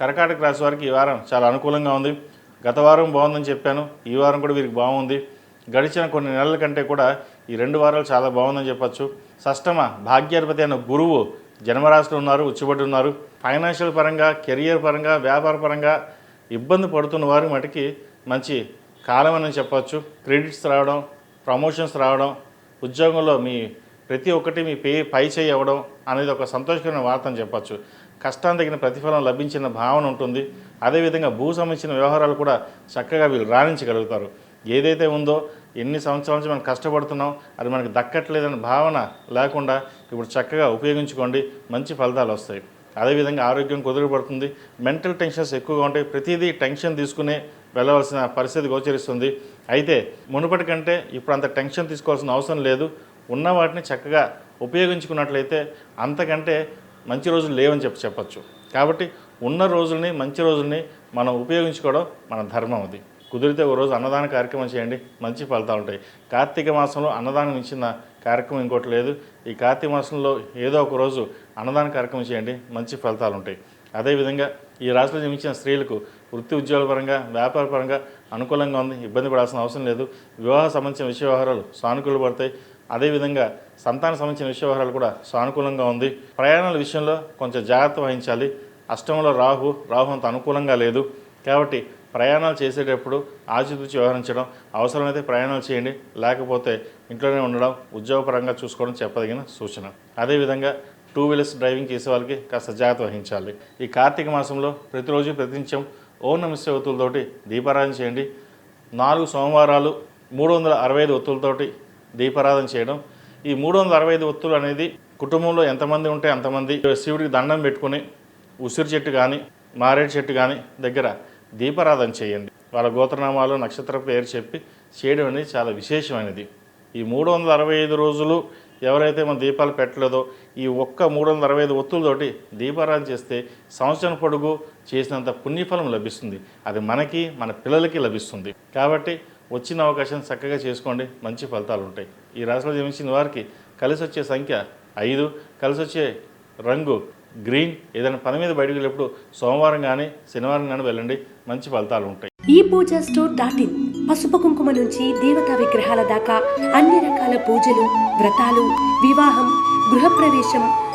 కర్కాటక రాశి వారికి ఈ వారం చాలా అనుకూలంగా ఉంది. గత వారం బాగుందని చెప్పాను. ఈ వారం కూడా వీరికి బాగుంది. గడిచిన కొన్ని నెలల కంటే కూడా ఈ రెండు వారాలు చాలా బాగుందని చెప్పచ్చు. షష్టమ భాగ్యాధిపతి అయిన గురువు జన్మరాశిలో ఉన్నారు ఉచ్చుబడి ఉన్నారు. ఫైనాన్షియల్ పరంగా కెరియర్ పరంగా వ్యాపార పరంగా ఇబ్బంది పడుతున్న వారు మటుకి మంచి కాలం అని చెప్పచ్చు. క్రెడిట్స్ రావడం ప్రమోషన్స్ రావడం ఉద్యోగంలో మీ ప్రతి ఒక్కటి మీ పే పై చేయి అవ్వడం అనేది ఒక సంతోషకరమైన వార్త అని చెప్పచ్చు. కష్టాన్ని తగిన ప్రతిఫలం లభించిన భావన ఉంటుంది. అదేవిధంగా భూ సంబంధించిన వ్యవహారాలు కూడా చక్కగా వీళ్ళు రాణించగలుగుతారు. ఏదైతే ఉందో ఎన్ని సంవత్సరాల నుంచి మనం కష్టపడుతున్నాం అది మనకు దక్కట్లేదనే భావన లేకుండా ఇప్పుడు చక్కగా ఉపయోగించుకోండి. మంచి ఫలితాలు వస్తాయి. అదేవిధంగా ఆరోగ్యం కుదురుపడుతుంది. మెంటల్ టెన్షన్స్ ఎక్కువగా ఉంటాయి. ప్రతిదీ టెన్షన్ తీసుకునే వెళ్ళవలసిన పరిస్థితి గోచరిస్తుంది. అయితే మునుపటి కంటే ఇప్పుడు అంత టెన్షన్ తీసుకోవాల్సిన అవసరం లేదు. ఉన్న వాటిని చక్కగా ఉపయోగించుకున్నట్లయితే అంతకంటే మంచి రోజులు లేవని చెప్పి చెప్పచ్చు. కాబట్టి ఉన్న రోజుల్ని మంచి రోజుల్ని మనం ఉపయోగించుకోవడం మన ధర్మం అది. కుదిరితే ఒక రోజు అన్నదాన కార్యక్రమం చేయండి మంచి ఫలితాలు ఉంటాయి. కార్తీక మాసంలో అన్నదానం ఇచ్చిన కార్యక్రమం ఇంకోటి లేదు. ఈ కార్తీక మాసంలో ఏదో ఒక రోజు అన్నదాన కార్యక్రమం చేయండి మంచి ఫలితాలు ఉంటాయి. అదేవిధంగా ఈ రాశిలో జన్మించిన స్త్రీలకు వృత్తి ఉద్యోగాల పరంగా వ్యాపార పరంగా అనుకూలంగా ఉంది ఇబ్బంది పడాల్సిన అవసరం లేదు. వివాహ సంబంధించిన విషయ వ్యవహారాలు సానుకూలు పడతాయి. అదేవిధంగా సంతాన సంబంధించిన విషయ వ్యవహారాలు కూడా సానుకూలంగా ఉంది. ప్రయాణాల విషయంలో కొంచెం జాగ్రత్త వహించాలి. అష్టంలో రాహు రాహు అంత అనుకూలంగా లేదు. కాబట్టి ప్రయాణాలు చేసేటప్పుడు ఆచితూచి వ్యవహరించడం అవసరమైతే ప్రయాణాలు చేయండి. లేకపోతే ఇంట్లోనే ఉండడం ఉద్యోగపరంగా చూసుకోవడం చెప్పదగిన సూచన. అదేవిధంగా టూ వీలర్స్ డ్రైవింగ్ చేసే వాళ్ళకి కాస్త జాగ్రత్త వహించాలి. ఈ కార్తీక మాసంలో ప్రతిరోజు ప్రతినిత్యం ఓం నమస్తే ఒత్తులతోటి దీపారాధన చేయండి. నాలుగు సోమవారాలు మూడు వందల అరవై ఐదు ఒత్తులతోటి దీపారాధన చేయడం. ఈ మూడు వందల అరవై ఐదు ఒత్తులు అనేది కుటుంబంలో ఎంతమంది ఉంటే అంతమంది శివుడికి దండం పెట్టుకుని ఉసిరి చెట్టు కానీ మారేడు చెట్టు కానీ దగ్గర దీపారాధన చేయండి. వాళ్ళ గోత్రనామాలు నక్షత్ర పేరు చెప్పి చేయడం అనేది చాలా విశేషమైనది. ఈ మూడు వందల అరవై ఐదు రోజులు ఎవరైతే మన దీపాలు పెట్టలేదో ఈ ఒక్క మూడు వందల అరవై ఐదు ఒత్తులతోటి దీపారాధన చేస్తే సంవత్సరం పొడుగు చేసినంత పుణ్యఫలం లభిస్తుంది. అది మనకి మన పిల్లలకి లభిస్తుంది. కాబట్టి వచ్చిన అవకాశం చక్కగా చేసుకోండి. మంచి ఫలితాలు ఉంటాయి. ఈ రాశిలో జన్మించిన వారికి కలిసి వచ్చే సంఖ్య ఐదు. కలిసి వచ్చే రంగు గ్రీన్. ఏదైనా పని మీద బయటకు వెళ్ళినప్పుడు సోమవారం కానీ శనివారం కానీ వెళ్ళండి. మంచి ఫలితాలు ఉంటాయి. ఈ పూజ స్టోర్ డాట్ ఇన్. పసుపు కుంకుమ నుంచి దేవతా విగ్రహాల దాకా అన్ని రకాల పూజలు వ్రతాలు వివాహం గృహప్రవేశం